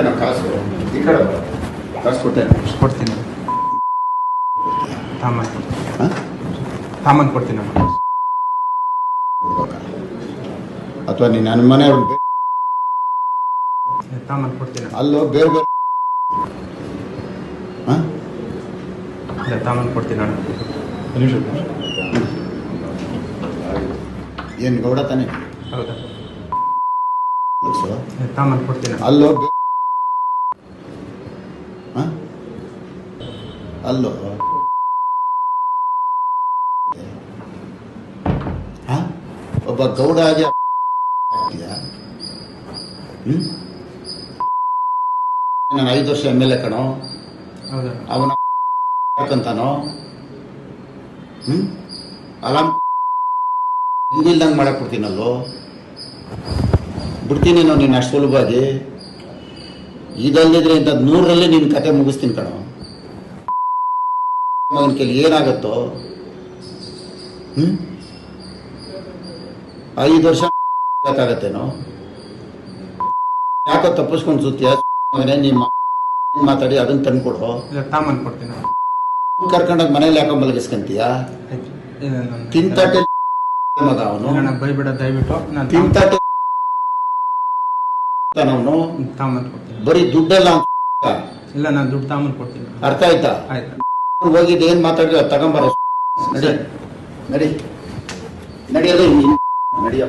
ಕೊಟ್ಟೇನ ಕಾಸು. ಈ ಕಡೆ. ಕಾಸು ಕೊಡ್ತೇನೆ. ಕೊಡ್ತೀನಿ. ತಾಮನ್. ತಾಮನ್ ಕೊಡ್ತೀನಿ ಅಥವಾ ನೀನು ನನ್ನ ಮನೆ ತಾಮನ್ ಕೊಡ್ತೀನಿ ಅಲ್ಲೋ ಬೇರೆ ಬೇರೆ ಹಾಂ? ಇಲ್ಲ ತಾಮನ್ ಕೊಡ್ತೀನಿ ಏನು ಗೌಡ ತಾನೇ? ಹೌದಾ? ತಾಮನ್ ಕೊಡ್ತೀನಿ. ಅಲ್ಲೋ ಬೇ- ಹ? ಅಲ್ಲೋ ಹ? ಒಬ್ಬ ಗೌಡ ಆಗಿ? ನಾನು ಐದು ವರ್ಷ ಎಂ ಎಲ್ ಎ ಕಣೋ ಅವನ ಕಂತಾನೋ ಹ್ಮ್ ಅಲಾಮ್ ಹಿಂಗಿಲ್ದಂಗೆ ಮಾಡಕ್ ಬಿಡ್ತೀನಲ್ಲೋ ಬಿಡ್ತೀನಿ ನಾನು ನೀನು ಅಷ್ಟು ಸುಲಭವಾಗಿ ಇದಲ್ಲದಿದ್ರೆ ಇಂಥದ್ದು ನೂರರಲ್ಲಿ ನಿನ್ನ ಕತೆ ಮುಗಿಸ್ತೀನಿ ಕಣೋ ಮಗನ ಕೈಲಿ ಏನಾಗುತ್ತೋ? ಹ್ಮ್? ಐದು ವರ್ಷ ಆಗತ್ತೇನೋ ಯಾಕೋ ತಪ್ಪಿಸ್ಕೊಂಡು ಸುತ್ತೀಯ? ಮಗನೇ ನಿಮ್ಮ ಮಾತಾಡಿ ಅದನ್ನ ತಂದ್ಕೊಡು ತಾಮನ್ ಕೊಡ್ತೀನಿ. ಕರ್ಕೊಂಡೋಗಿ ಮನೇಲಿ ಯಾಕೋ ಮಲಗಿಸ್ಕೊಂತೀಯ? ನಾನು ತಿಂತಾಟೆ ಮಗ ಅವನು. ಅಣ್ಣ ಬೈಬೇಡ ದಯವಿಟ್ಟು. ನಾನು ತಿಂತಾಟೆ ಅವನು. ತಾಮನ್ ಕೊಡ್ತೀನಿ. ಬರೀ ದುಡ್ಡೆಲ್ಲ ಇಲ್ಲ ನಾನು ದುಡ್ಡು ತಾಮನ್ ಕೊಡ್ತೀನಿ. ಅರ್ಥ ಆಯ್ತಾ? ಆಯ್ತು. ಹೋಗಿದ್ದು ಏನ್ ಮಾತಾಡಿದ್ರೆ ತಗೊಂಬರ. ನಡಿ. ನಡಿ. ನಡಿಯೋದು ನಡಿಯ.